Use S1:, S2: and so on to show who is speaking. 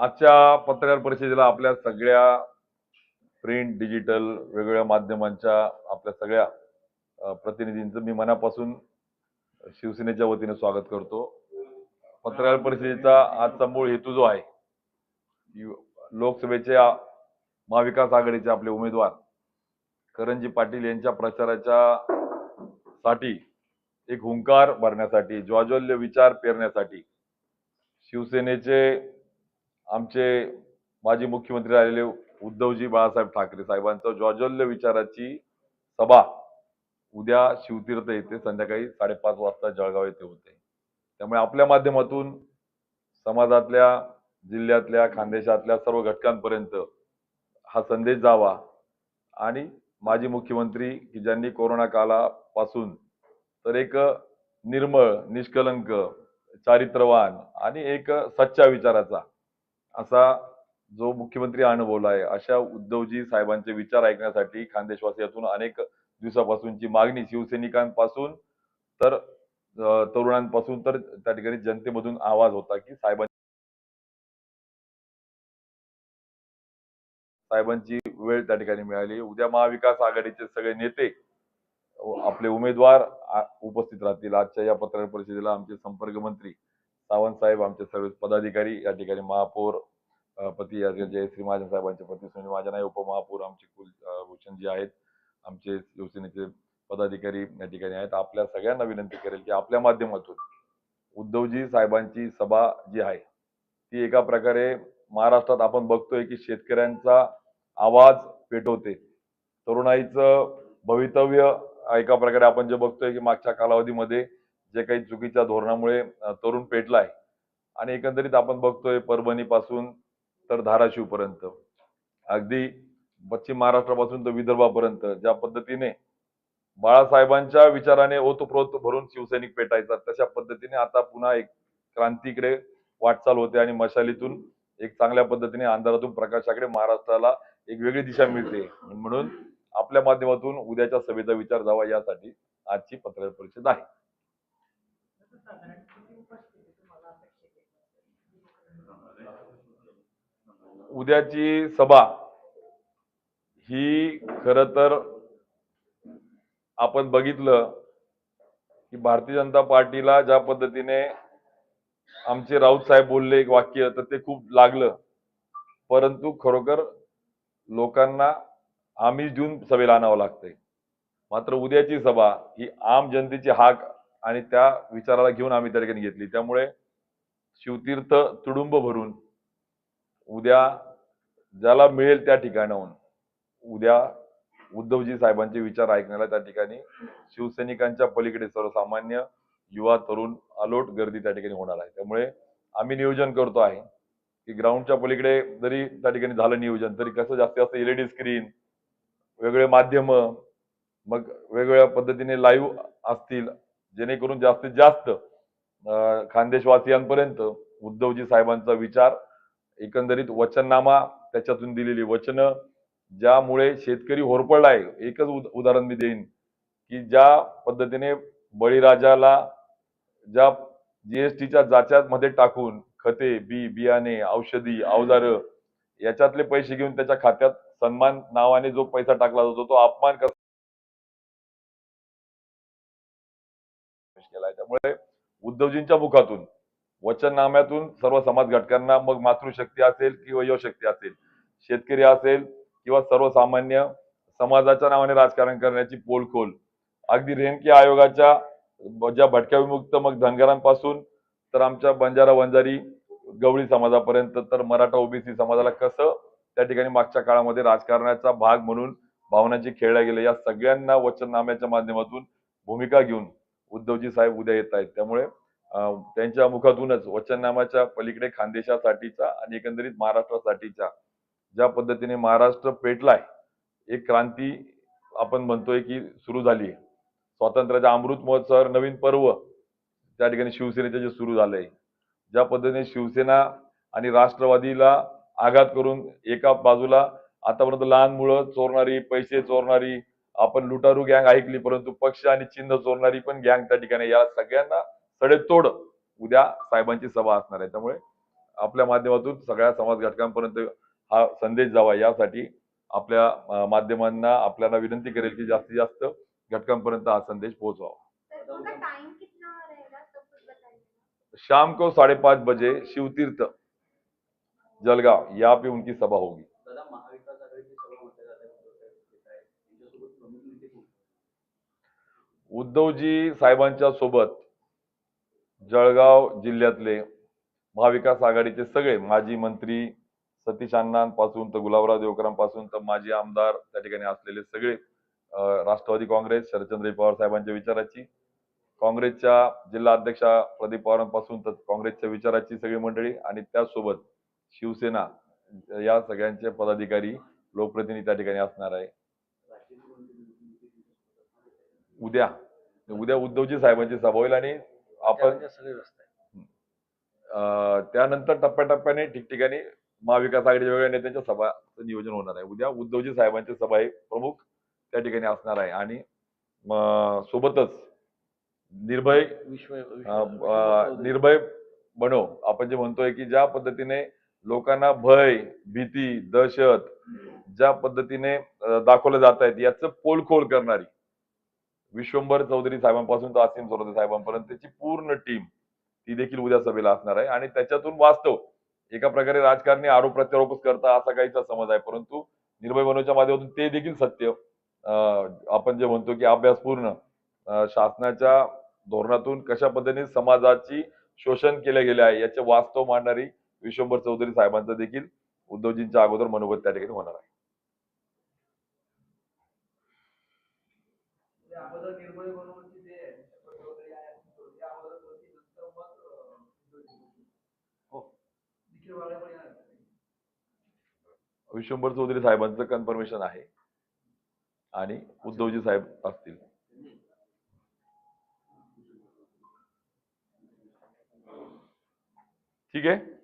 S1: आजच्या पत्रकार परिषदेला आपल्या सगळ्या प्रिंट डिजिटल वेगवेगळ्या माध्यमांच्या आपल्या सगळ्या प्रतिनिधींचं मी मनापासून शिवसेनेच्या वतीने स्वागत करतो. पत्रकार परिषदेचा आजचा मूळ हेतू जो आहे लोकसभेच्या महाविकास आघाडीचे आपले उमेदवार करंजी पाटील यांच्या प्रचाराच्या साठी एक हुंकार भरण्यासाठी ज्वाज्वल्य विचार पेरण्यासाठी शिवसेनेचे आमचे माजी मुख्यमंत्री राहिलेले उद्धवजी बाळासाहेब ठाकरे साहेबांचं ज्वाज्वल्य विचाराची सभा उद्या शिवतीर्थ येथे संध्याकाळी साडेपाच वाजता जळगाव येथे होते. त्यामुळे आपल्या माध्यमातून समाजातल्या जिल्ह्यातल्या खानदेशातल्या सर्व घटकांपर्यंत हा संदेश जावा आणि माजी मुख्यमंत्री की ज्यांनी कोरोना कालापासून तर एक निर्मळ निष्कलंक चारित्र्यवान आणि एक सच्चा विचाराचा असा जो मुख्यमंत्री अनुभवला आहे अशा उद्धवजी साहेबांचे विचार ऐकण्यासाठी खानदेशवासियातून अनेक दिवसापासूनची मागणी शिवसैनिकांपासून तर तरुणांपासून तर त्या ठिकाणी जनतेमधून आवाज होता की साहेबांची साहेबांची वेळ त्या ठिकाणी मिळाली. उद्या महाविकास आघाडीचे सगळे नेते आपले उमेदवार उपस्थित राहतील. आजच्या या पत्रकार परिषदेला आमचे संपर्क मंत्री सावंत साहेब आमचे सर्व पदाधिकारी या ठिकाणी महापौर पती जय श्री जयश्री महाजन साहेबांचे पती सुनील महाजन आहे उपमहापौर आमचे कुलभूषण जी आहेत. आमचे शिवसेनेचे पदाधिकारी या ठिकाणी आहेत. आपल्या सगळ्यांना विनंती करेल की आपल्या माध्यमातून उद्धवजी साहेबांची सभा जी आहे ती एका प्रकारे महाराष्ट्रात आपण बघतोय की शेतकऱ्यांचा आवाज पेटवते. तरुणाईचं भवितव्य एका प्रकारे आपण जे बघतोय की मागच्या कालावधीमध्ये जे काही चुकीच्या धोरणामुळे तरुण पेटला आहे आणि एकंदरीत आपण बघतोय परभणी पासून तर धाराशिव पर्यंत अगदी पश्चिम महाराष्ट्रापासून तर विदर्भापर्यंत ज्या पद्धतीने बाळासाहेबांच्या विचाराने ओतप्रोत भरून शिवसैनिक पेटायचा तशा पद्धतीने आता पुन्हा एक क्रांतीकडे वाटचाल होते आणि मशालीतून एक चांगल्या पद्धतीने अंधारातून प्रकाशाकडे महाराष्ट्राला एक वेगळी दिशा मिळते. म्हणून आपल्या माध्यमातून उद्याच्या सभेचा विचार जावा यासाठी आजची पत्रकार परिषद आहे. उद्याची सभा ही खर तर आपण बघितलं की भारतीय जनता पार्टीला ज्या पद्धतीने आमचे राऊत साहेब बोलले एक वाक्य तर ते खूप लागलं. परंतु खरोखर लोकांना आम्ही देऊन सभेला आणावं लागतंय. मात्र उद्याची सभा ही आम जनतेची हाक आणि त्या विचाराला घेऊन आम्ही त्या ठिकाणी घेतली. त्यामुळे शिवतीर्थ तुडुंब भरून उद्या ज्याला मिळेल त्या ठिकाणाहून उद्या उद्धवजी साहेबांचे विचार ऐकण्याला त्या ठिकाणी शिवसैनिकांच्या पलीकडे सर्वसामान्य युवा तरुण अलोट गर्दी त्या ठिकाणी होणार आहे. त्यामुळे आम्ही नियोजन करतो आहे की ग्राउंडच्या पलीकडे जरी त्या ठिकाणी झालं नियोजन तरी कसं जास्तीत जास्त एलईडी स्क्रीन वेगळे माध्यम मग वेगवेगळ्या पद्धतीने लाईव्ह असतील जेणेकरून जास्तीत जास्त खानदेशवासियांपर्यंत उद्धवजी साहेबांचा विचार एकंदरीत वचननामा त्याच्यातून दिलेली वचनं ज्यामुळे शेतकरी होरपळलाय एकच उदाहरण मी देईन की ज्या पद्धतीने बळीराजाला ज्या जीएसटीच्या जाच्यामध्ये टाकून खते बी बियाणे औषधी अवजार याच्यातले पैसे घेऊन त्याच्या खात्यात सन्मान नावाने जो पैसा टाकला जातो तो अपमान कर केलाय. त्यामुळे उद्धवजींच्या मुखातून वचननाम्यातून सर्व समाज घटकांना मग मातृशक्ती असेल किंवा युवशक्ती असेल शेतकरी असेल किंवा सर्वसामान्य समाजाच्या नावाने राजकारण करण्याची पोलखोल. अगदी रेणकी आयोगाच्या ज्या भटक्या विमुक्त मग धनगरांपासून तर आमच्या बंजारा वंजारी गवळी समाजापर्यंत तर मराठा ओबीसी समाजाला कसं त्या ठिकाणी मागच्या काळामध्ये राजकारणाचा भाग म्हणून भावनांची खेळल्या गेल्या या सगळ्यांना वचननाम्याच्या माध्यमातून भूमिका घेऊन उद्धवजी साहेब उद्या येत आहेत. त्यामुळे त्यांच्या मुखातूनच वचननामाच्या पलीकडे खानदेशासाठीचा आणि एकंदरीत महाराष्ट्रासाठीच्या ज्या पद्धतीने महाराष्ट्र पेटलाय एक क्रांती आपण म्हणतोय की सुरू झाली आहे. स्वातंत्र्याचा अमृत महोत्सव नवीन पर्व त्या ठिकाणी शिवसेनेचे जे सुरू झालंय. ज्या पद्धतीने शिवसेना आणि राष्ट्रवादीला आघात करून एका बाजूला आतापर्यंत लहान मुलं चोरणारी पैसे चोरणारी आपण लुटारू गँग ऐकली परंतु पक्ष आणि चिन्ह चोरणारी पण गँग त्या ठिकाणी या सगळ्यांना सडेतोड उद्या साहेबांची सभा असणार आहे. त्यामुळे आपल्या माध्यमातून सगळ्या समाज घटकांपर्यंत हा संदेश जावा. यासाठी आपल्या माध्यमांना आपल्याला विनंती करेल की जास्तीत जास्त घटकांपर्यंत हा संदेश पोहोचवावा.
S2: बताइए
S1: शाम को साढ़े पाँच बजे शिवतीर्थ जलगांव यहाँ पे उनकी सभा होगी. उद्धवजी साहेबांच्या सोबत जळगाव जिल्ह्यातले महाविकास आघाडीचे सगळे माजी मंत्री सतीश अण्णांपासून तर गुलाबराव देवकरांपासून तर माजी आमदार त्या ठिकाणी असलेले सगळे राष्ट्रवादी काँग्रेस शरदचंद्र पवार साहेबांच्या विचाराची काँग्रेसच्या जिल्हा अध्यक्षा प्रदीप पवारांपासून तर काँग्रेसच्या विचाराची सगळी मंडळी आणि त्याचसोबत शिवसेना या सगळ्यांचे पदाधिकारी लोकप्रतिनिधी त्या ठिकाणी असणार आहे. उद्या उद्या उद्धवजी साहेबांची सभा होईल आणि आपण त्यानंतर टप्प्याटप्प्याने ठिकठिकाणी महाविकास आघाडीच्या वेगळ्या नेत्यांच्या सभाचं नियोजन होणार आहे. उद्या उद्धवजी साहेबांची सभा हे प्रमुख त्या ठिकाणी असणार आहे. आणि सोबतच निर्भय निर्भय बनो आपण जे म्हणतोय की ज्या पद्धतीने लोकांना भय भीती दहशत ज्या पद्धतीने दाखवलं जात आहेत याचं पोलखोल करणारी विश्वंभर चौधरी साहेबांपासून तर असीम सरोदे साहेबांपर्यंतची पूर्ण टीम ती देखील उद्या सभेला असणार आहे. आणि त्याच्यातून वास्तव एका प्रकारे राजकारणी आरोप प्रत्यारोपच करता असा काहीचा समज आहे. परंतु निर्भय बनवच्या माध्यमातून ते देखील सत्य. अं, आपण जे म्हणतो की अभ्यासपूर्ण शासनाच्या धोरणातून कशा पद्धतीने समाजाची शोषण केले गेले आहे याचे वास्तव मांडणारी विश्वंभर चौधरी साहेबांचं देखील उद्धवजींच्या अगोदर मनोगत त्या ठिकाणी होणार आहे
S3: अगोदर निर्भय बनवून जे शपथ वगैरे आहे त्या अगोदर होती नंतर मग हो येणार
S1: विश्वंभर चौधरी साहेबांचं कन्फर्मेशन आहे. आणि उद्धवजी साहेब असतील. ठीक आहे?